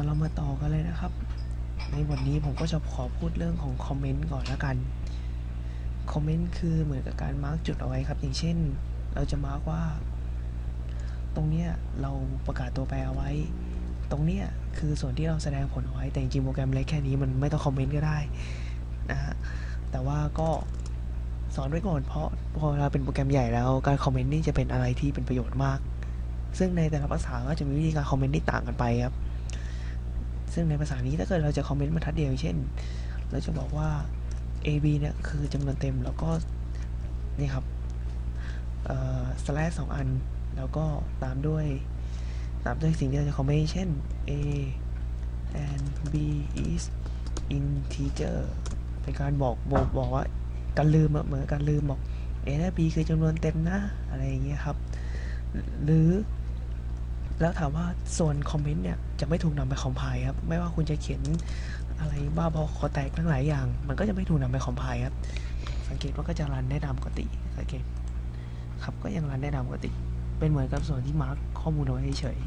อเรามาต่อกันเลยนะครับ ในบทนี้ผมก็จะขอพูดเรื่องของคอมเมนต์ก่อนละกัน คอมเมนต์คือเหมือนกับการมาร์กจุดเอาไว้ครับ อย่างเช่น เราจะมาร์กว่า ตรงเนี้ยเราประกาศตัวแปรเอาไว้ ตรงเนี้ยคือส่วนที่เราแสดงผลเอาไว้ แต่จริงโปรแกรมเล็กแค่นี้มันไม่ต้องคอมเมนต์ก็ได้นะฮะ แต่ว่าก็สอนไว้ก่อนเพราะพอเราเป็นโปรแกรมใหญ่แล้วการคอมเมนต์นี่จะเป็นอะไรที่เป็นประโยชน์มาก ซึ่งในแต่ละภาษาก็จะมีวิธีการคอมเมนต์ที่ต่างกันไปครับ ซึ่งในภาษานี้ถ้าเกิดเราจะคอมเมนต์บรรทัดเดียวเช่น เราจะบอกว่า a b เนี่ยคือจำนวนเต็มแล้วก็นี่ครับเอ่อ slash สองอัน แล้วก็ตามด้วย ตามด้วยสิ่งที่เราจะคอมเมนต์เช่น a and b is integer เป็นการบอกบอกบอกว่าการลืมเหมือนการลืมบอก a และ b คือจำนวนเต็มนะ อะไรอย่างเงี้ยครับ หรือ แล้วถามว่าส่วนคอมเมนต์เนี่ยจะไม่ถูกนำไปคอมไพล์ครับ ไม่ว่าคุณจะเขียนอะไรบ้าบอคอแตกทั้งหลายอย่าง มันก็จะไม่ถูกนำไปคอมไพล์ครับ สังเกตว่าก็จะรันได้ตามปกติสังเกตครับก็ยังรันได้ตามปกติ เป็นเหมือนกับส่วนที่มาร์คข้อมูลเอาไว้เฉย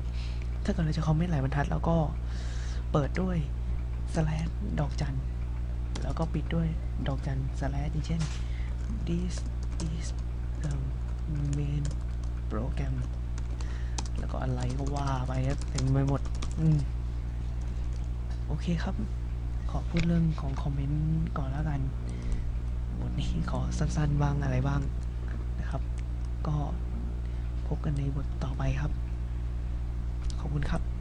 ถ้าเกิดเราจะคอมเมนต์หลายบรรทัดแล้วก็เปิดด้วย slash ดอกจัน แล้วก็ปิดด้วยดอกจัน slash อย่างเช่น this is the main program ก็อะไรก็ว่าไปครับเต็มไปหมด อืมโอเคครับ ขอพูดเรื่องของคอมเมนต์ก่อนแล้วกันบทนี้ขอสั้นๆบ้างอะไรบ้างนะครับ ก็พบกันในบทต่อไปครับ ขอบคุณครับ